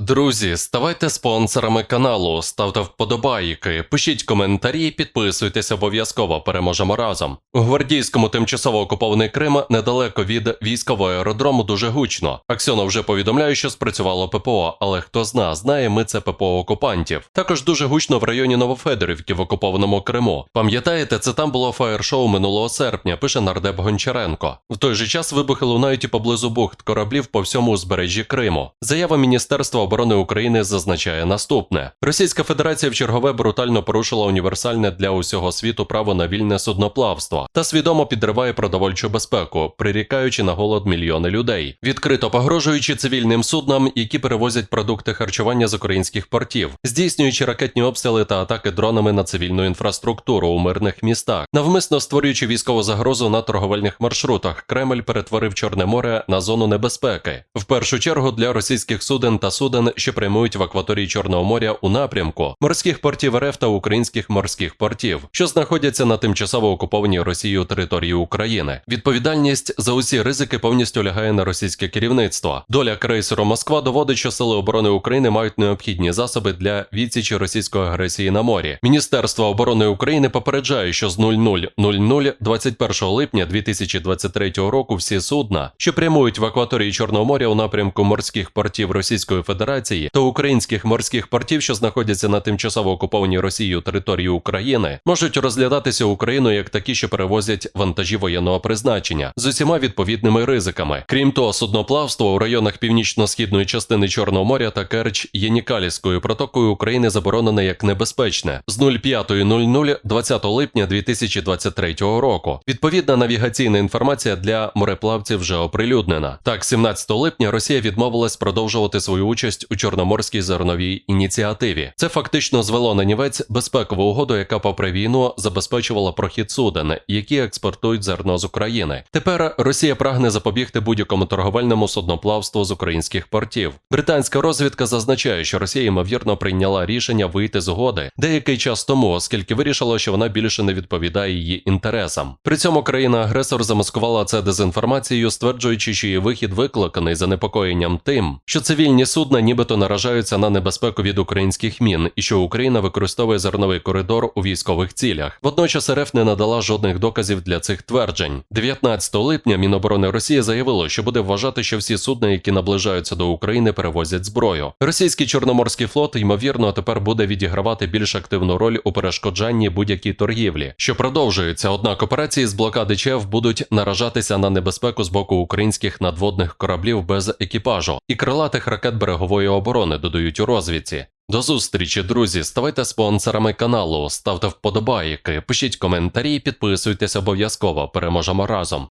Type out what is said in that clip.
Друзі, ставайте спонсорами каналу, ставте вподобайки, пишіть коментарі, підписуйтесь обов'язково. Переможемо разом. У гвардійському тимчасово окупований Крим недалеко від військового аеродрому дуже гучно. Аксьонов вже повідомляє, що спрацювало ППО, але хто зна, знає, ми це ППО окупантів. Також дуже гучно в районі Новофедорівки в окупованому Криму. Пам'ятаєте, це там було фаєр-шоу минулого серпня, пише нардеп Гончаренко. В той же час вибухи лунають і поблизу бухт кораблів по всьому узбережжі Криму. Заява Міністерства оборони України зазначає наступне: Російська Федерація в чергове брутально порушила універсальне для усього світу право на вільне судноплавство та свідомо підриває продовольчу безпеку, прирікаючи на голод мільйони людей, відкрито погрожуючи цивільним суднам, які перевозять продукти харчування з українських портів, здійснюючи ракетні обстріли та атаки дронами на цивільну інфраструктуру у мирних містах, навмисно створюючи військову загрозу на торговельних маршрутах. Кремль перетворив Чорне море на зону небезпеки. В першу чергу для російських суден та суден, що прямують в акваторії Чорного моря у напрямку морських портів РФ та українських морських портів, що знаходяться на тимчасово окупованій Росією території України. Відповідальність за усі ризики повністю лягає на російське керівництво. Доля крейсеру Москва доводить, що сили оборони України мають необхідні засоби для відсічі російської агресії на морі. Міністерство оборони України попереджає, що з 00.00 21 липня 2023 року всі судна, що прямують в акваторії Чорного моря у напрямку морських портів Російської Федерації та українських морських портів, що знаходяться на тимчасово окупованій Росією території України, можуть розглядатися Україною як такі, що перевозять вантажі воєнного призначення з усіма відповідними ризиками. Крім того, судноплавство у районах північно-східної частини Чорного моря та Керч є Нікалівською протокою України заборонене як небезпечне з 05.00 20 липня 2023 року. Відповідна навігаційна інформація для мореплавців вже оприлюднена. Так, 17 липня Росія відмовилась продовжувати свою участь у Чорноморській зерновій ініціативі. Це фактично звело на нівець безпекову угоду, яка попри війну забезпечувала прохід суден, які експортують зерно з України. Тепер Росія прагне запобігти будь-якому торговельному судноплавству з українських портів. Британська розвідка зазначає, що Росія ймовірно прийняла рішення вийти з угоди деякий час тому, оскільки вирішила, що вона більше не відповідає її інтересам. При цьому країна-агресор замаскувала це дезінформацією, стверджуючи, що її вихід викликаний занепокоєнням тим, що цивільні судна нібито наражаються на небезпеку від українських мін, і що Україна використовує зерновий коридор у військових цілях. Водночас РФ не надала жодних доказів для цих тверджень. 19 липня Міноборони Росії заявило, що буде вважати, що всі судна, які наближаються до України, перевозять зброю. Російський чорноморський флот, ймовірно, тепер буде відігравати більш активну роль у перешкоджанні будь-якій торгівлі, що продовжується. Однак операції з блокади ЧЕВ будуть наражатися на небезпеку з боку українських надводних кораблів без екіпажу і крилатих ракет берегової оборони додають у розвідці. До зустрічі, друзі. Ставайте спонсорами каналу, ставте вподобайки, пишіть коментарі, підписуйтесь обов'язково. Переможемо разом.